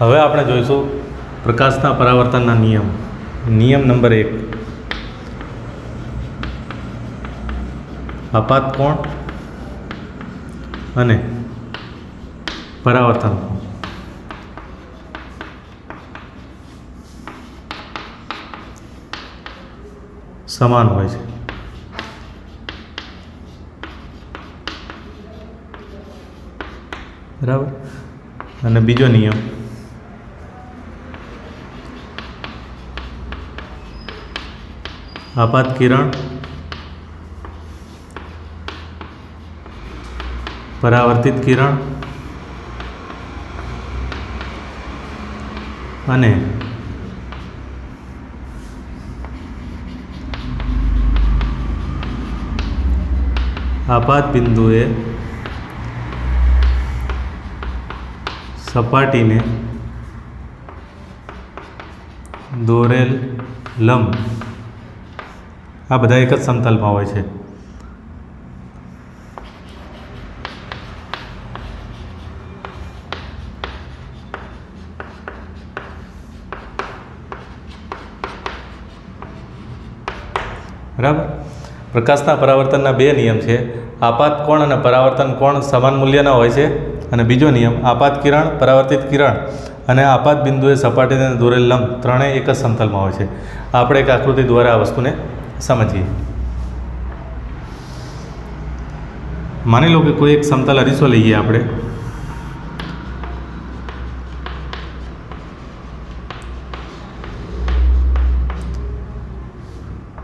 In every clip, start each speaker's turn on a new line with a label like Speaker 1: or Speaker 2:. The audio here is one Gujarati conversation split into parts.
Speaker 1: હવે આપણે જોઈશું પ્રકાશના પરાવર્તનના નિયમ. નિયમ નંબર એક. આપાત કોણ? અને પરાવર્તન કોણ? સમાન હોય છે. બરાબર? અને બીજો નિયમ. આપાત કિરણ. પરાવર્તિત કિરણ. અને આપાત બિંદુએ સપાટીને દોરેલ લંબ આ બધા એક જ સમતલમાં હોય છે. બરાબર? પ્રકાશના પરાવર્તનના બે નિયમ છે. આપાત કોણ અને પરાવર્તન કોણ સમાન મૂલ્યના હોય છે? અને બીજો નિયમ, આપાત કિરણ, પરાવર્તિત કિરણ અને આપાત બિંદુએ સપાટીને દોરેલ લંબ ત્રણેય એક જ સમતલમાં હોય છે. આપણે એક આકૃતિ દ્વારા આ વસ્તુને સમજીએ. માની લો કે કોઈ એક સમતલ અરીસો લઈએ આપણે.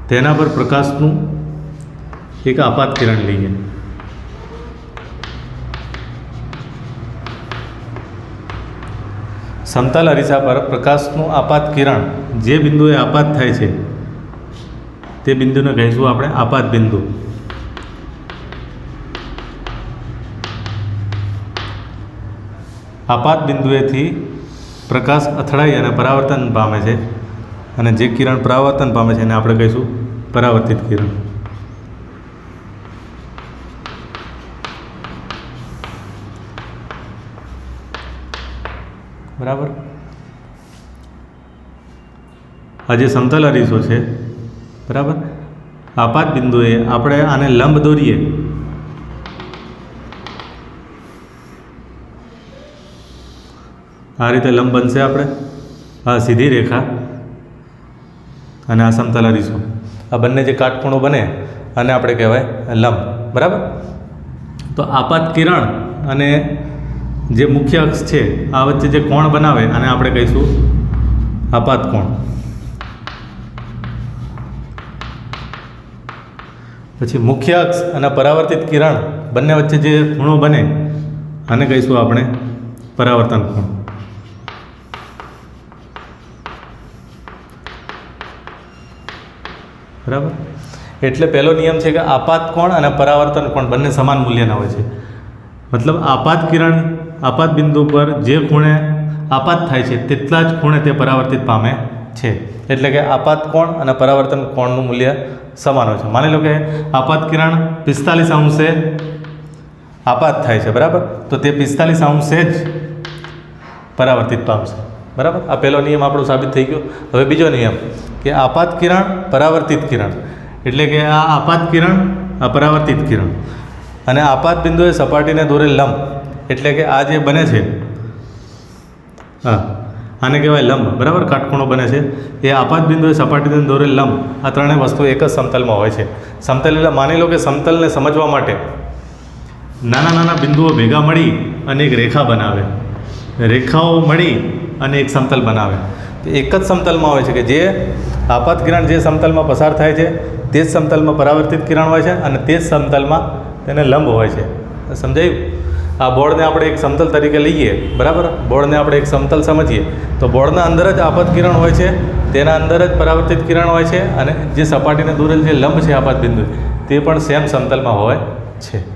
Speaker 1: તેના પર પ્રકાશનું એક આપાત કિરણ લઈએ સમતલ અરીસા પર પ્રકાશનું આપાત કિરણ જે બિંદુએ આપાત થાય છે તે બિંદુને કહીશું આપણે આપાત બિંદુ આપાત બિંદુએથી પ્રકાશ અથડાઈ અને પરાવર્તન પામે છે. અને જે કિરણ પરાવર્તન પામે છે એને આપણે કહીશું પરાવર્તિત કિરણ. બરાબર? આ જે સમતલ અરીસો છે બરાબર? આપાત બિંદુએ આપણે આને લંબ દોરીએ. આ રીતે લંબ બનશે આપણે. આ સીધી રેખા. અને આ સમતલ અરીસો. આ બંને જે કાટખૂણો બને અને આપણે કહેવાય લંબ. બરાબર? તો આપાત કિરણ અને જે મુખ્ય અક્ષ છે, આ વચ્ચે જે કોણ બનાવે, આને આપણે કહીશું આપાત કોણ. પછી મુખ્ય અક્ષ અને પરાવર્તિત કિરણ બંને વચ્ચે જે ખૂણો બને, આને કહીશું આપણે પરાવર્તન ખૂણ. બરાબર? એટલે પહેલો નિયમ છે કે આપાત કોણ અને પરાવર્તન કોણ, બંને સમાન મૂલ્યના હોય છે. મતલબ આપાત કિરણ, આપાત બિંદુ પર જે ખૂણે આપાત થાય છે, તેટલા જ ખૂણે તે પરાવર્તિત પામે છે. એટલે કે આપાત કોણ અને પરાવર્તન કોણનું મૂલ્ય સમાન હોય છે. માની લો કે આપાત કિરણ પિસ્તાલીસ અંશે આપાત થાય છે, બરાબર? તો તે પિસ્તાલીસ અંશે જ પરાવર્તિત પામશે બરાબર? આ પહેલો નિયમ આપણો સાબિત થઈ ગયો. હવે બીજો નિયમ કે આપાત કિરણ પરાવર્તિત કિરણ. એટલે કે આ આપાત કિરણ, આ પરાવર્તિત કિરણ. અને આપાત બિંદુએ સપાટીને દોરેલ લંબ. એટલે કે આ જે બને છે, હા. આને કહેવાય લંબ. બરાબર? કાટખૂણો બને છે. એ આપાત બિંદુએ સપાટીને દોરેલ લંબ. આ ત્રણેય વસ્તુ એક જ સમતલમાં હોય છે. સમતલ એટલે માની લો કે સમતલને સમજવા માટે નાના નાના બિંદુઓ ભેગા મળી અને એક રેખા બનાવે. રેખાઓ મળી અને એક સમતલ બનાવે. તો એક જ સમતલમાં હોય છે કે જે આપાત કિરણ જે સમતલમાં પસાર થાય છે, તે જ સમતલમાં પરાવર્તિત કિરણ હોય છે અને તે જ સમતલમાં તેને લંબ હોય છે. સમજાયું? આ બોર્ડને આપણે એક સમતલ તરીકે લઈએ, બરાબર? બોર્ડને આપણે એક સમતલ સમજીએ. તો બોર્ડના અંદર જ આપત કિરણ હોય છે, તેના અંદર જ પરાવર્તિત કિરણ હોય છે, અને જે સપાટીને દોરેલ જે લંબ છે આપાત બિંદુ, તે પણ સેમ સમતલમાં હોય છે.